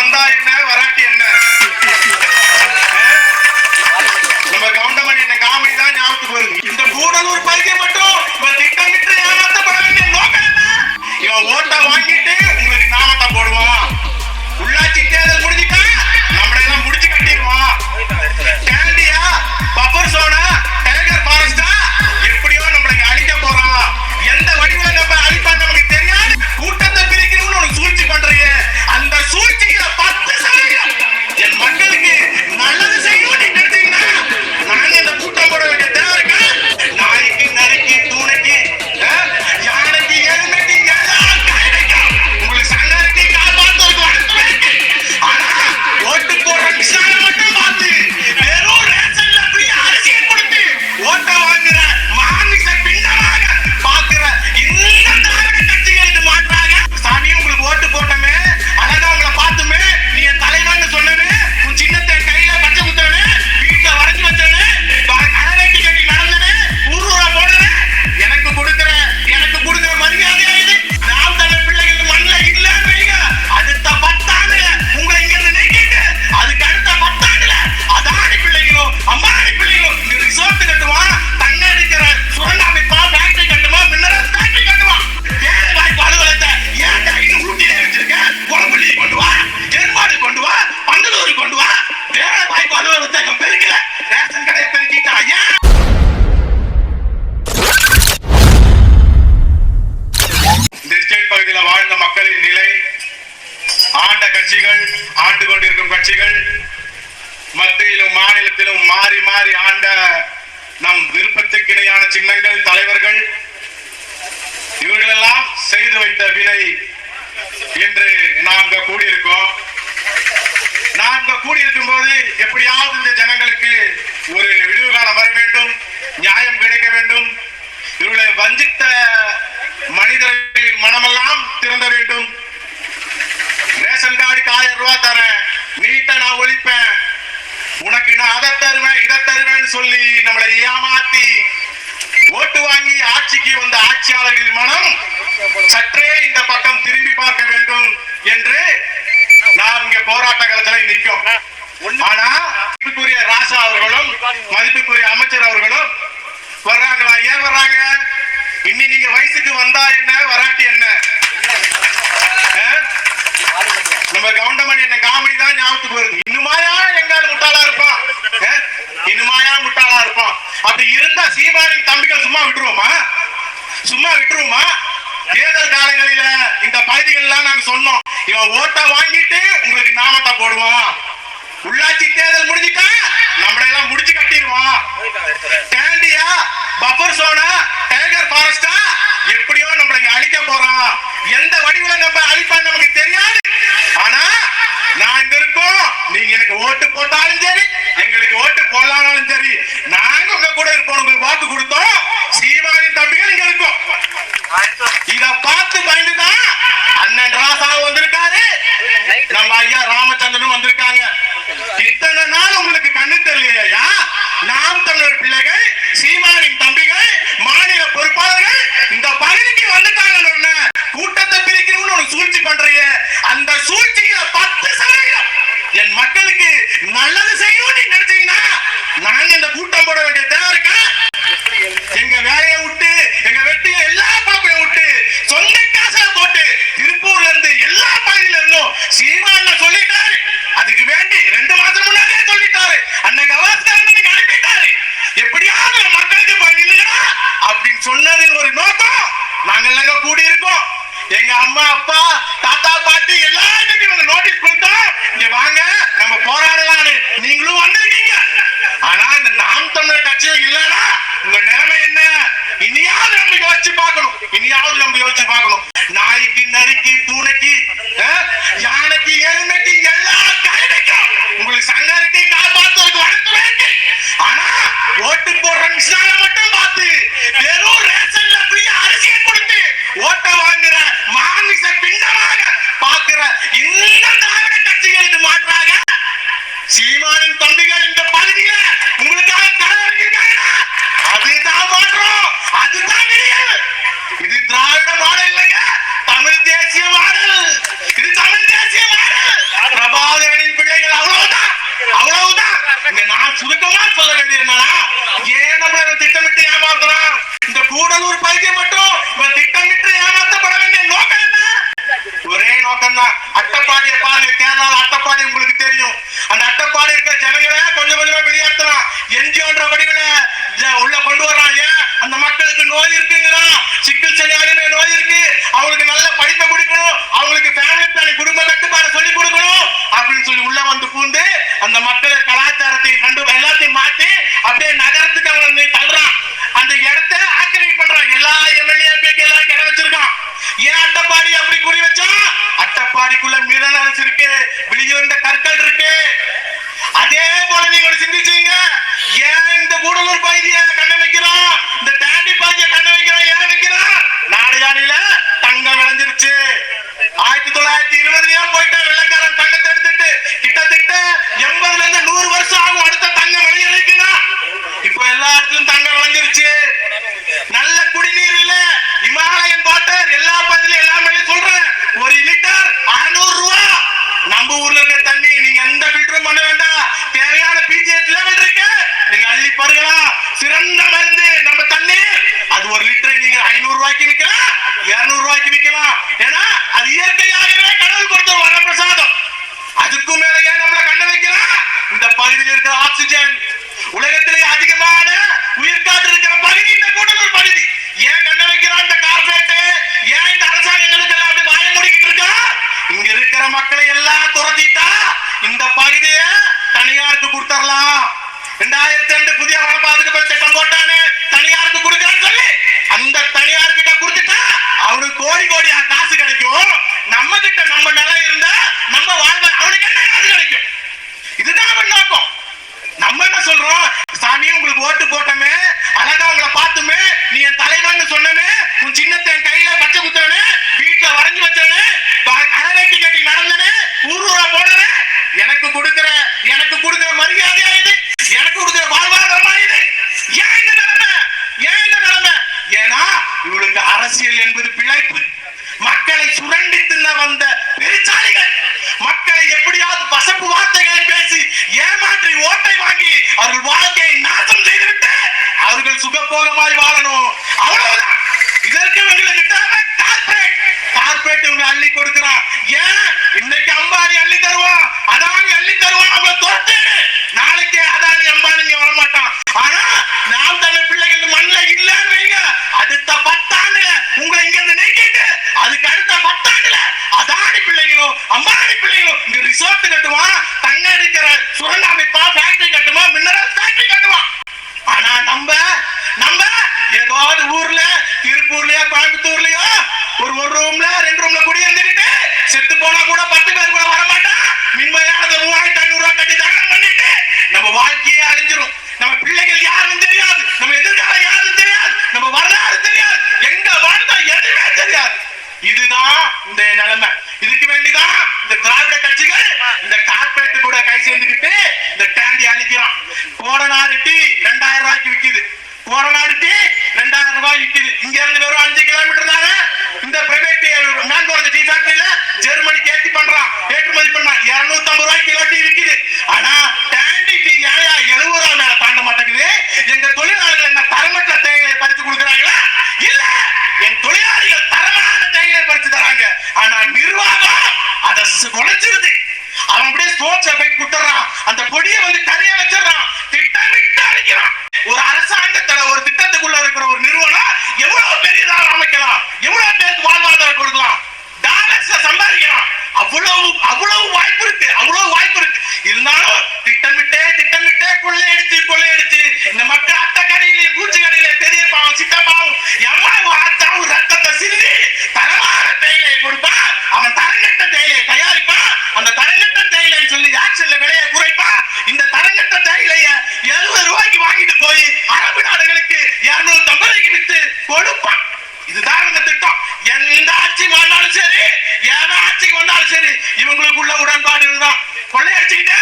வந்தா என்ன? வராட்டி என்ன? நம்ம கவுண்டமணி இந்த காமெடி தான் ஞாபகத்துக்கு வருது. இந்த கூடலூர் பகுதியை மட்டும் இவன் திட்டமிட்டு ஏமாத்தப்பட வேண்டிய நோக்கம் என்ன? இவன் ஓட்ட கட்சிகள் ஆண்டு கொண்டிருக்கும் கட்சிகள் மத்தியிலும் மாநிலத்திலும் மாறி மாறி ஆண்ட நம் விருப்பத்துக்கு இணையான சின்னங்கள் தலைவர்கள் இவர்களெல்லாம் செய்து வைத்த வினை இன்று நாம் கூடியிருக்கோம். நாங்க கூடியிருக்கும் போது எப்படியாவது இந்த ஜனங்களுக்கு ஒரு விடிவு காலம் வர வேண்டும் நியாயம் கிடைக்க வேண்டும். இவர்களை வஞ்சித்த மனிதர்களின் மனமெல்லாம் திறந்த வேண்டும். ரேஷன் ஆயிரம் ரூபாய் தரேன். நீட்ட நான் ஒழிப்பேன். உனக்கு நான் அதை தருவேன் இதை தருவேன்னு சொல்லி நம்மளை ஏமாத்தி ஓட்டு வாங்கி ஆட்சிக்கு வந்த ஆட்சியாளர்களின் மனம் சற்றே இந்த பக்கம் திரும்பி பார்க்க வேண்டும் என்று நாம் இங்க போராட்ட களத்துல நிற்கும். ஆனா மதிப்புக்குரிய ராசா அவர்களும் மதிப்புக்குரிய அமைச்சர் அவர்களும் வர்றாங்களா? ஏன் வர்றாங்க? இன்னி நீங்க வயசுக்கு வந்தா என்ன? வராட்டி என்ன? நம்ம கவுண்டமணி என்ன காமெடி தான் ஞாபகத்துக்கு வருது. இன்னுமாயா எங்கால் முட்டாளா இருப்பான் இன்னுமாயா முட்டாளா இருப்பான் அப்படி இருந்தா சீமானின் தம்பிகள் சும்மா விட்டுருவோமா? சும்மா விட்டுருவோமா? தேர்தல் காலங்களில இந்த பகுதிகள்லாம் நாங்க சொன்னோம். இவன் ஓட்டை வாங்கிட்டு உங்களுக்கு நாமத்தை போடுவான். உள்ளாட்சி தேர்தல் முடிஞ்சிட்டா நம்மள எல்லாம் முடிச்சு கட்டிடுவான். கேண்டியா பஃபர் சோனா? டைகர் ஃபாரஸ்டா எப்படியோ நம்மளை அழிக்க போறான். எந்த வடிவில நம்ம அழிப்பான்னு நமக்கு தெரியாது ஆனா நான் இங்க இருக்கோம் நீங்க எனக்கு ஓட்டு போட்டாலும் சரி எங்களுக்கு ஓட்டு போடலானாலும் சரி நாங்க உங்க கூட இருப்போம் உங்களுக்கு வாக்கு கொடுத்தோம். சீமானின் தம்பிகள் இங்க இருக்கும். இத பார்த்து பயந்துதான் அண்ணன் ராசா வந்திருக்காரு. நம்ம ஐயா ராமச்சந்திரனும் வந்திருக்காங்க. இத்தனை நாள் உங்களுக்கு கண்ணு தெரியலையா? நாம் தமிழர் பிள்ளைகள் சீமானின் தம்பிகள் மாநில பொறுப்பாளர்கள் இந்த பகுதிக்கு வந்துட்டாங்கன்னு உடனே கூட்டத்தை பிரிக்கணும்னு ஒரு சூழ்ச்சி பண்றீங்க அந்த சூழ்ச்சியில பத்து சதவீதம் என் மக்களுக்கு நல்லது செய்யணும் நீங்க நினைச்சீங்கன்னா நாங்க இந்த கூட்டம் போட வேண்டிய தேவை இருக்கா எங்க வேலையை விட்டு எங்க வெட்டிய எல்லா பாப்பையும் விட்டு சொந்த காசை போட்டு திருப்பூர்ல இருந்து எல்லா பகுதியில இருந்தும் சீமான் சொல்லிட்டாரு அதுக்கு வேண்டி ரெண்டு மாசம் முன்னாடியே சொல்லிட்டாரு அண்ணன் கவாஸ்கர் நீங்க அனுப்பிட்டாரு எப்படியாவது நம்ம மக்களுக்கு போய் நில்லுங்கடா அப்படின்னு சொன்னதின் ஒரு நோக்கம் நாங்க எல்லாம் கூடி இருக்கோம் எங்க அம்மா அப்பா தாத்தா பாட்டி எல்லாருக்கும் வந்து நோட்டீஸ் கொடுத்தோம் இங்க வாங்க நம்ம போராடலாம்னு நீங்களும் வந்திருக்கீங்க. ஆனா இந்த நாம் தமிழர் கட்சியும் இல்லைன்னா உங்க நிலைமை என்ன? இனியாவது நம்ம யோசிச்சு பார்க்கணும். இனியாவது நம்ம யோசிச்சு பார்க்கணும். நாய்க்கு நரிக்கு தூணைக்கு யானைக்கு எருமைக்கு எல்லா கிடைக்கும் உங்களுக்கு சங்கருக்கு காப்பாற்றுவதற்கு வழக்கம் இருக்கு. ஆனா ஓட்டு போடுற நிமிஷம் நான் சுருக்கமா சொல்ல வேண்டியதுனா ஏன் நம்ம திட்டமிட்டு ஏமாத்துறான் இந்த கூடலூர் பைக்கை மட்டும் இவன் திட்டமிட்டு ஏமாற்றப்பட வேண்டிய நோக்கம் என்ன அட்டப்பாடி நோக்கம் தான் பாருங்க கேரளால அட்டப்பாடி உங்களுக்கு தெரியும். அந்த அட்டப்பாடி இருக்க ஜனங்களை கொஞ்சம் கொஞ்சமா வெளியேற்றலாம். என்ஜிஓன்ற வடிவில உள்ள கொண்டு வர்றான் ஏன் அந்த மக்களுக்கு நோய் இருக்குங்கிறான் சிக்கல் செல்லாலுமே நோய் இருக்கு. அவங்களுக்கு நல்ல படிப்பை கொடுக்கணும். அவங்களுக்கு ஃபேமிலி பிளானிங் குடும்ப கட்டுப்பாடு சொல்லி கொடுக்கணும் அப்படின்னு சொல்லி உள்ள வந்து பூந்து அந்த மக்கள் கலாச்சாரத்தை கண்டு எல்லாத்தையும் மாத்தி அப்படியே நகரத்துக்கு அவங்களை வந்து தள்ளுறான். அந்த இடத்த ஆக்கிரமிப்பு பண்றான். எல்லா எம்எல்ஏ எல்லாம் இடம் வச்சிருக்கான். ஏன் அட்டப்பாடி அப்படி குறி வச்சா? அட்டப்பாடிக்குள்ள மினரல்ஸ் இருக்கு விழியுண்ட கற்கள் இருக்கு. அதே போல நீங்க சிந்திச்சீங்க. ஏன் இந்த கூடலூர் பகுதிய கண்ண வைக்கிறோம் இந்த தாண்டி பகுதியை கண்ண வைக்கிறோம் ஏன் வைக்கிறோம் நாடையாடியில தங்கம் விளைஞ்சிருச்சு. ஆயிரத்தி தொள்ளாயிரத்தி இருபதுலயே போயிட்டா வெள்ளக்காரன் தங்கத்தை எடுத்துட்டு கிட்டத்தட்ட எண்பதுல இருந்து நூறு வருஷம் ஆகும் அடுத்த தங்கம் விளையறதுக்குன்னா இப்ப எல்லா இடத்துலயும் தங்கம் விளைஞ்சிருச்சு நல்ல குடிநீர் இல்ல இமாலயன் வாட்டர் எல்லா பகுதியிலும் எல்லா மேலயும் சொல்றேன் ஒரு லிட்டர் அறுநூறு ரூபா நம்ம ஊர்ல இருக்க தண்ணி நீங்க எந்த ஃபில்டரும் பண்ண வேண்டாம் தேவையான பிஜிஎஸ் லெவல் இருக்கு நீங்க அள்ளி பருகலாம் சிறந்த மருந்து நம்ம தண்ணி அது ஒரு லிட்டர் நீங்க ஐநூறு ரூபாய்க்கு விற்கலாம் இருநூறு ரூபாய்க்கு விற்கலாம் ஏன்னா அது இயற்கையாகவே கடவுள் கொடுத்த ஒரு வரப்பிரசாதம் அதுக்கும் மேல ஏன் நம்மள கண்ண வைக்கிறான் இந்த பகுதியில் இருக்கிற ஆக்சிஜன் உலகத்திலே அதிகமான உயிர்காற்று இருக்கிற பகுதி இந்த கூடலூர் பகுதி. ஏன் கண்ண வைக்கிறான் இந்த கார்பரேட் ஏன் இந்த அரசாங்கங்களுக்கு எல்லாம் அப்படி வாய முடிக்கிட்டு இருக்கா? இங்க இருக்கிற மக்களை எல்லாம் துரத்திட்டா இந்த பகுதியை தனியாருக்கு கொடுத்துடலாம் ரெண்டாயிரத்தி ரெண்டு புதிய வனப்பாதுகாப்பு திட்டம் போட்டானே தனியாருக்கு கொடுக்கறேன்னு சொல்லி அந்த தனியார் கிட்ட கொடுத்துட்டா அவனுக்கு கோடி கோடியா காசு கிடைக்கும். நம்ம கிட்ட நம்ம நிலம் இருந்தா நம்ம வாழ்வ அவனுக்கு என்ன காசு கிடைக்கும் இதுதான் அவன் நோக்கம் நம்ம என்ன சொல்றோம் சாமி உங்களுக்கு ஓட்டு போட்டமே அழகா உங்களை பார்த்துமே நீ என் தலைவன் சொன்னமே உன் சின்னத்தை என் கையில பச்சை குத்தவனே வீட்டுல வரைஞ்சு வச்சவனே கரவேட்டி கட்டி நடந்தனே ஊர் ஊரா போனனே எனக்கு கொடுக்கிற எனக்கு கொடுக்கிற மரியாதையா இது? எனக்கு கொடுக்கிற வாழ்வாதாரமா இது? ஏன் இந்த நிலைமை? ஏன் இந்த நிலைமை? ஏன்னா இவளுக்கு அரசியல் என்பது பிழைப்பு. மக்களை சுரண்டி தின்ன வந்த பெருச்சாலிகள் மக்களை எப்படியாவது பசப்பு வார்த்தைகள் ஏமாற்றி ஓட்டை வாங்கி அவர்கள் வாழ்க்கையை நாசம் செய்துவிட்டு அவர்கள் சுகபோகமாய் வாழணும். அவ்வளவுதான். இதற்கு இவங்களுக்கு தேவை கார்பரேட் கார்பரேட் இவங்க அள்ளி கொடுக்கிறான் ஏன்? இன்னைக்கு அம்பானி அள்ளி தருவான் அதானி அள்ளி தருவான் அவங்க துரத்து நாளைக்கு அதானி அம்பானி இங்க வரமாட்டான். ஆனா நாம் தமிழ் பிள்ளைகள் மண்ணில் இல்லைன்றீங்க. அடுத்த பத்தாண்டுல உங்களை இங்க இருந்து நீக்கிட்டு அதுக்கு அடுத்த பத்தாண்டுல அதானி பிள்ளைகளும் அம்பானி பிள்ளைகளும் இங்க ரிசோர்ட் கட்டுவான். தங்க இருக்கிற சுரங்க அமைப்பா ஃபேக்டரி கட்டுமா? மினரல் ஃபேக்டரி கட்டுமா? ஆனா நம்ம நம்ம ஏதாவது ஊர்ல திருப்பூர்லயோ கோயம்புத்தூர்லயோ ஒரு ஒரு ரூம்ல ரெண்டு ரூம்ல குடி இருந்துகிட்டு செத்து போனா கூட பத்து பேர் கூட வர மாட்டான் மின்மையானது மூவாயிரத்தி ஐநூறு ரூபாய் கட்டி தானம் பண்ணிட்டு நம்ம வாழ்க்கையே அழிஞ்சிரும். நம்ம பிள்ளைகள் யாரும் தெரியாது. நம்ம எதிர்காலம் யாரும் தெரியாது. நம்ம வரலாறு தெரியாது. எங்க வாழ்ந்தா எதுவுமே தெரியாது. இதுதான் இந்த நிலைமை. இதுக்கு வேண்டிதான் இந்த திராவிட கட்சிகள் இந்த கார்பரேட் கூட கை சேர்ந்துக்கிட்டு இந்த டேண்டி அழிக்கிறான். கோடநாடு டீ ரெண்டாயிரம் ரூபாய்க்கு விற்கிது கோடநாடு டீ ரெண்டாயிரம் ரூபாய் விற்கிது இங்க இருந்து வெறும் அஞ்சு கிலோமீட்டர் தானே? இந்த பிரைவேட் மேங்கோரங்க டீ ஃபேக்டரியில ஜெர்மனிக்கு ஏத்தி பண்றான். ஏற்றுமதி பண்றான் இருநூத்தி ஐம்பது ரூபாய் கிலோ டீ விற்கிது ஆனா டேண்டி டீ ஏயா எழுபது ரூபாய் மேல தாண்ட மாட்டேங்குது எங்க தொழிலாளர்கள் என்ன தரமற்ற தேயிலை பறிச்சு கொடுக்குறாங்களா இல்ல என் தொழிலாளிகள் தரமான தேயிலை பறிச்சு தராங்க ஆனா நிர்வாகம் அதை குறைச்சிருது அவன் அப்படியே ஸ்போர்ட்ஸ் எஃபெக்ட் குடுத்துறான் அந்த கொடியை வந்து கரையா வச்சிடறான். திட்டமிட்டு அடிக்கிறான். ஒரு அரசாங்கத்தை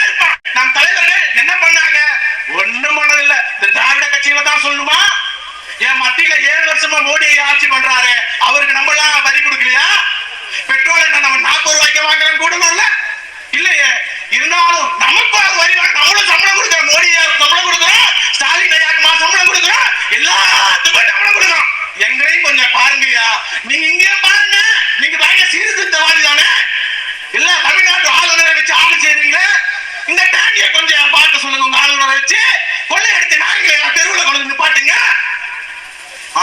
இருப்பான் நம் தலைவர்கள் என்ன பண்ணாங்க? ஒண்ணும் பண்ணதில்லை இந்த திராவிட கட்சியில தான் சொல்லுமா என் மத்தியில ஏழு வருஷமா மோடியை ஆட்சி பண்றாரு. அவருக்கு நம்ம எல்லாம் வரி கொடுக்கலையா? பெட்ரோல் என்ன நம்ம நாற்பது ரூபாய்க்கு வாங்குறோம் கூடணும்ல? இல்லையே. இருந்தாலும் நமக்கு அது வரி நம்மளும் சம்பளம் கொடுக்குறோம். மோடியா சம்பளம் கொடுக்குறோம். ஸ்டாலின் ஐயாக்குமா சம்பளம் கொடுக்குறோம். எல்லாத்துக்கும் சம்பளம் கொடுக்குறோம். எங்களையும் கொஞ்சம் பாருங்கய்யா. நீங்க இங்கே பாருங்க. நீங்க பயங்கர சீர்திருத்தவாதி தானே இல்ல தமிழ்நாட்டு ஆளுநரை வச்சு ஆளு செய்றீங்களே? இந்த டாடிய கொஞ்சம் பார்க்க சொல்லுங்க உங்க ஆளுநரை வச்சு. கொள்ளை எடுத்து நாய்களை தெருவுல கொண்டு நிப்பாட்டுங்க.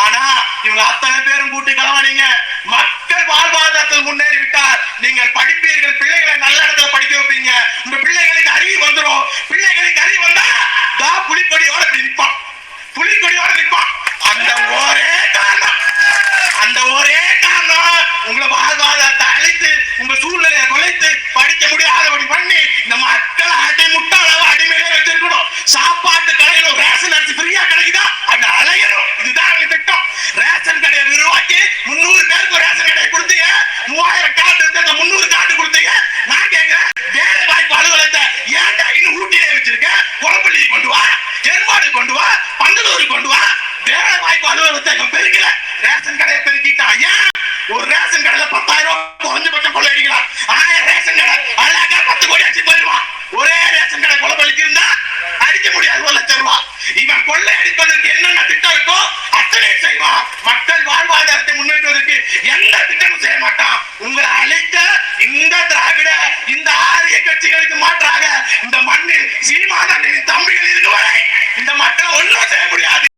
ஆனா இவங்க அத்தனை பேரும் கூட்டி களவாடிங்க மக்கள் வாழ்வாதாரத்தில் முன்னேறி விட்டால் நீங்கள் படிப்பீர்கள் பிள்ளைகளை நல்ல இடத்துல படிக்க வைப்பீங்க. கொள்ளையடிப்பதற்கு என்னென்ன திட்டம் இருக்கோ அத்தனை செய்வான் மக்கள் வாழ்வாதாரத்தை முன்னேற்றுவதற்கு எந்த திட்டமும் செய்ய மாட்டான் உங்களை அழைத்த இந்த திராவிட இந்த ஆரிய கட்சிகளுக்கு மாற்றாக இந்த மண்ணில் சீமானந்தனின் தம்பிகள் இருக்கு இந்த மக்கள் ஒன்றும் செய்ய